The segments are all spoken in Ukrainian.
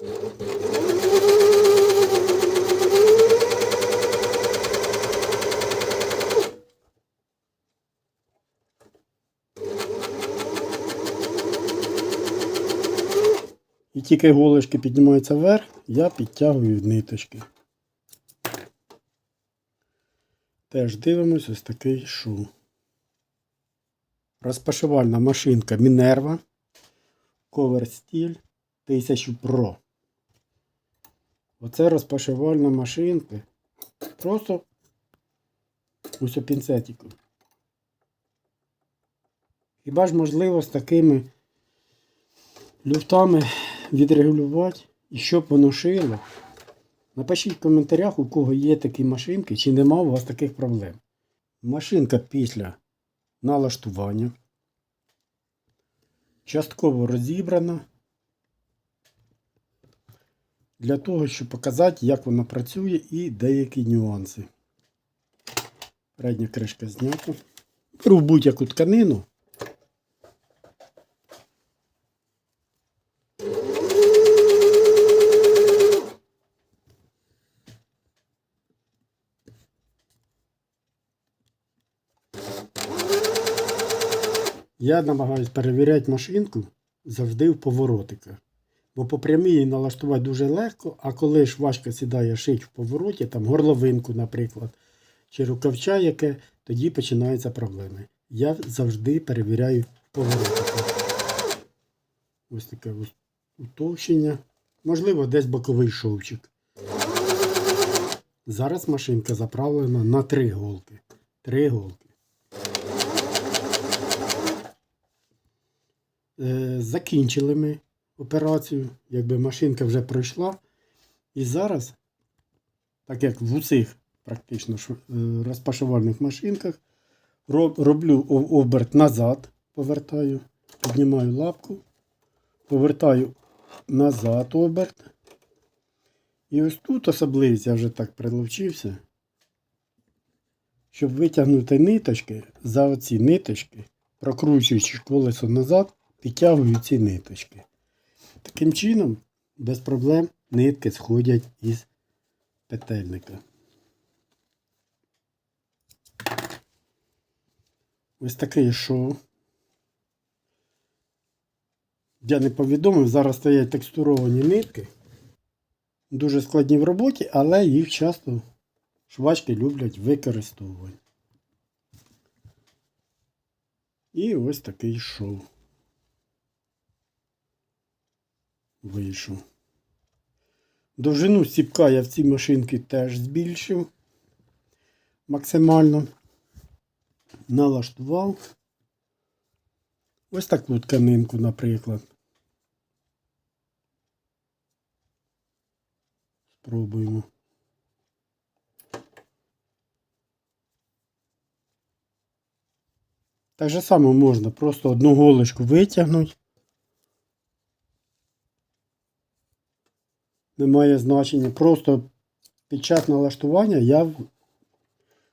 І тільки голочки піднімаються вверх, я підтягую ниточки. Теж дивимось ось такий шов. Розпашивальна машинка Minerva Cover Steel 1000 Pro. Оце розпашивальна машинка. Просто ось у пінцетику. Хіба ж можливо з такими люфтами відрегулювати і щоб воно шило? Напишіть в коментарях, у кого є такі машинки, чи нема у вас таких проблем. Машинка після налаштування. Частково розібрана. Для того, щоб показати, як вона працює і деякі нюанси. Передня кришка знята. Беру будь-яку тканину. Я намагаюся перевіряти машинку завжди в поворотиках. Бо по прямій налаштувати дуже легко, а коли швачка сідає шить в повороті, там горловинку, наприклад, чи рукавча яке, тоді починаються проблеми. Я завжди перевіряю в. Ось таке ось утовщення. Можливо, десь боковий шовчик. Зараз машинка заправлена на три голки. Три голки. Е, закінчили ми операцію, якби машинка вже пройшла. І зараз, так як в усіх практично е, розпашувальних машинках, роблю оберт назад, повертаю, піднімаю лапку, повертаю назад оберт. І ось тут особливість, я вже так приловчився, щоб витягнути ниточки за оці ниточки, прокручуючи колесо назад, підтягую ці ниточки. Таким чином, без проблем нитки сходять із петельника. Ось такий шов. Я не повідомив, зараз стоять текстуровані нитки. Дуже складні в роботі, але їх часто швачки люблять використовувати. І ось такий шов. Вийшов. Довжину стіпка я в цій машинці теж збільшив максимально. Налаштував. Ось таку тканинку, наприклад. Спробуємо. Так же само можна просто одну голочку витягнути. Немає значення. Просто під час налаштування я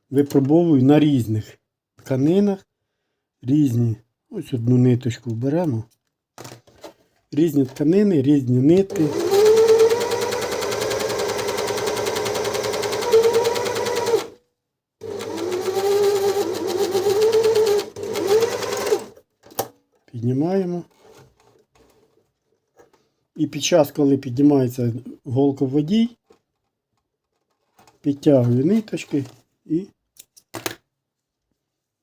випробовую на різних тканинах. Різні. Ось одну ниточку беремо. Різні тканини, різні нитки. Піднімаємо. І під час, коли піднімається воді, підтягую ниточки і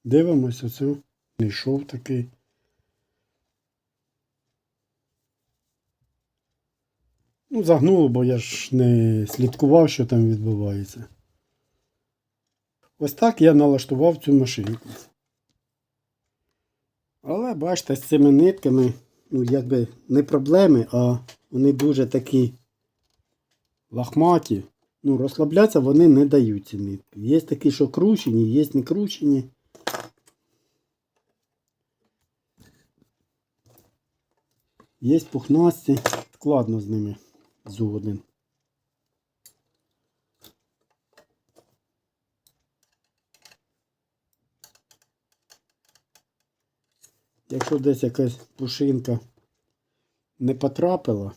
дивимося цю шов такий. Ну, загнуло, бо я ж не слідкував, що там відбувається. Ось так я налаштував цю машинку. Але бачите, з цими нитками, ну, якби не проблеми, а вони дуже такі лахматі. Ну, розслаблятися вони не дають ці нитки. Є такі, що кручені, є не кручені. Є пухнасті, складно з ними згоден. Якщо десь якась пушинка не потрапила,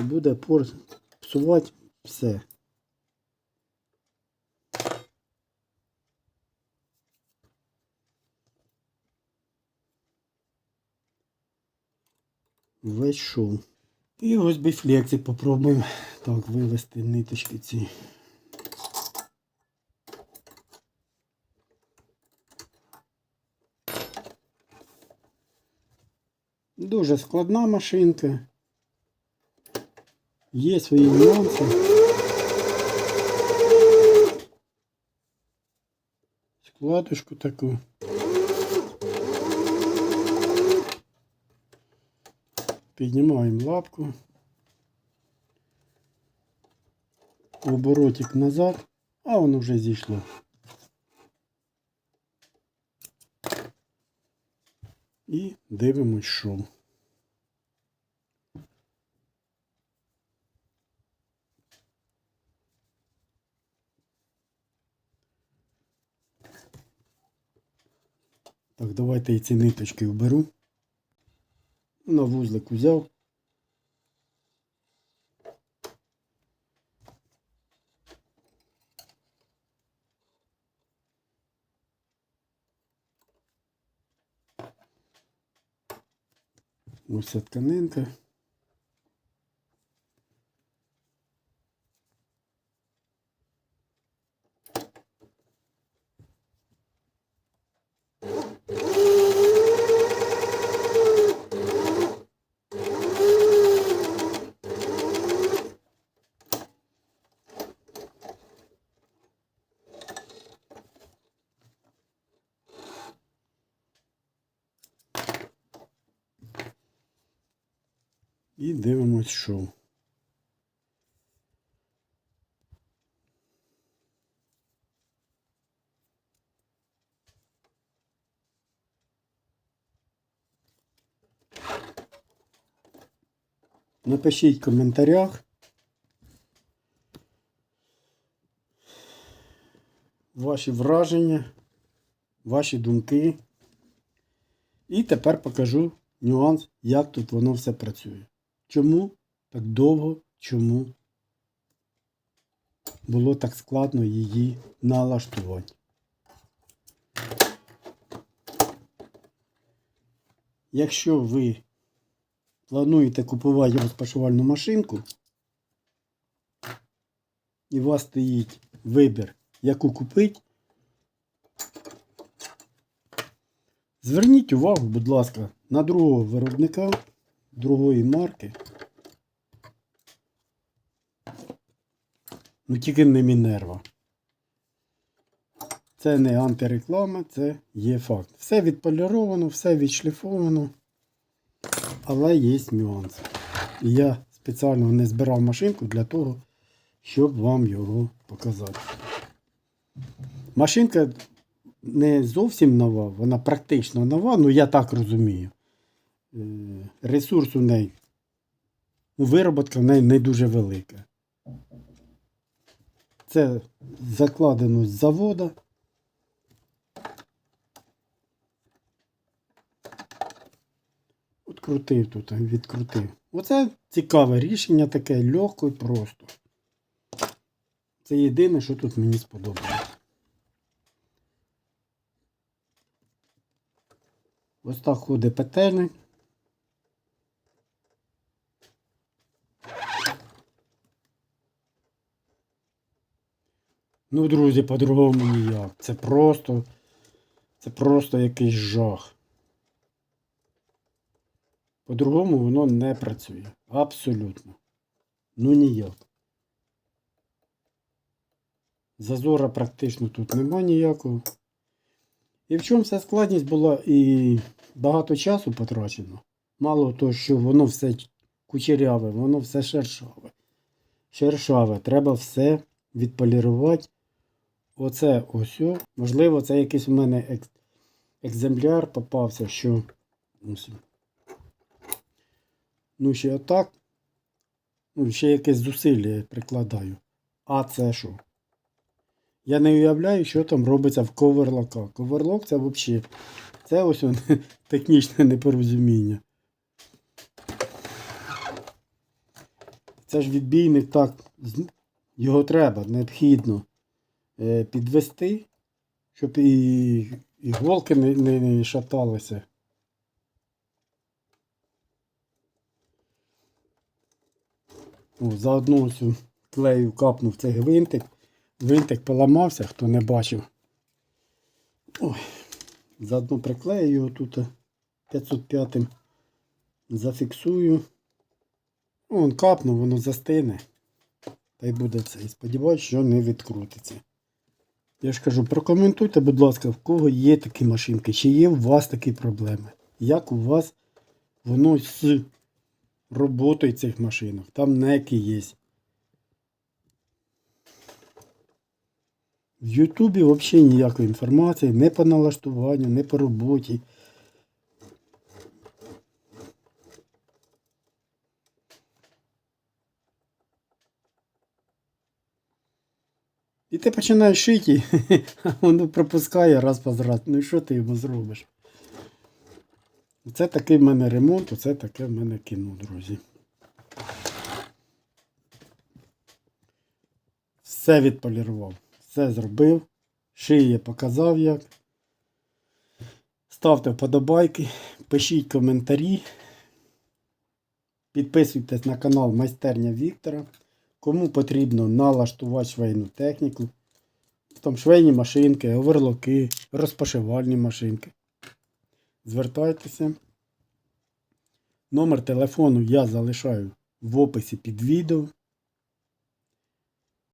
і буде пор- псувати все. Весь шов. І ось біфлексик попробуємо так вивести ниточки ці. Дуже складна машинка. Є свої нюанси. Складочку таку. Піднімаємо лапку. Оборотик назад, а воно вже зійшло. І дивимось шов. Давайте і ці ниточки вберу. На вузлик взяв. Ось ця тканинка. І шоу. Напишіть в коментарях. Ваші враження, ваші думки. І тепер покажу нюанс, як тут воно все працює. Чому так довго, чому було так складно її налаштувати. Якщо ви плануєте купувати розпашувальну машинку, і у вас стоїть вибір, яку купити, зверніть увагу, будь ласка, на другого виробника другої марки. Ну тільки не Мінерва. Це не антиреклама, це є факт. Все відполіровано, все відшліфовано, але є нюанс. І я спеціально не збирав машинку для того, щоб вам його показати. Машинка не зовсім нова, вона практично нова, ну я так розумію. Е, Ресурс у неї, вироботка в неї не дуже велика. Це закладено з завода. Открутив тут, відкрутив. Оце цікаве рішення таке, легко і просто. Це єдине, що тут мені сподобалось. Ось так ходить петельник. Ну, друзі, по-другому ніяк. Це просто. Це просто якийсь жах. По-другому воно не працює. Абсолютно. Ну ніяк. Зазора практично тут нема ніякого. І в чому вся складність була і багато часу потрачено. Мало того, що воно все кучеряве, воно все шершаве. Шершаве. Треба все відполірувати. Оце ось. Можливо, це якийсь у мене екземпляр попався, що. ось. Ну, ще отак. Ну, ще якесь зусилля прикладаю. А це що? Я не уявляю, що там робиться в коверлоках. Коверлок це взагалі. Це ось он, технічне непорозуміння. Це ж відбійник так, його треба, необхідно підвести, щоб і іголки не, не, не шаталися. О, заодно ось клею капнув цей гвинтик. Гвинтик поламався, хто не бачив. Ой, заодно приклею його тут 505 зафіксую. Вон капнув, воно застине. Та й буде це. І сподіваюсь, що не відкрутиться. Я ж кажу, прокоментуйте, будь ласка, в кого є такі машинки, чи є у вас такі проблеми. Як у вас воно з роботою цих машинок? Там неки є. В Ютубі взагалі ніякої інформації, не по налаштуванню, не по роботі. І ти починаєш шити, а воно пропускає раз по раз. Ну і що ти йому зробиш? Це такий в мене ремонт, оце таке в мене кіно, друзі. Все відполірував, все зробив. Шиє показав як. Ставте вподобайки, пишіть коментарі. Підписуйтесь на канал Майстерня Віктора. Кому потрібно налаштувати швейну техніку. Там швейні машинки, оверлоки, розпашивальні машинки. Звертайтеся. Номер телефону я залишаю в описі під відео.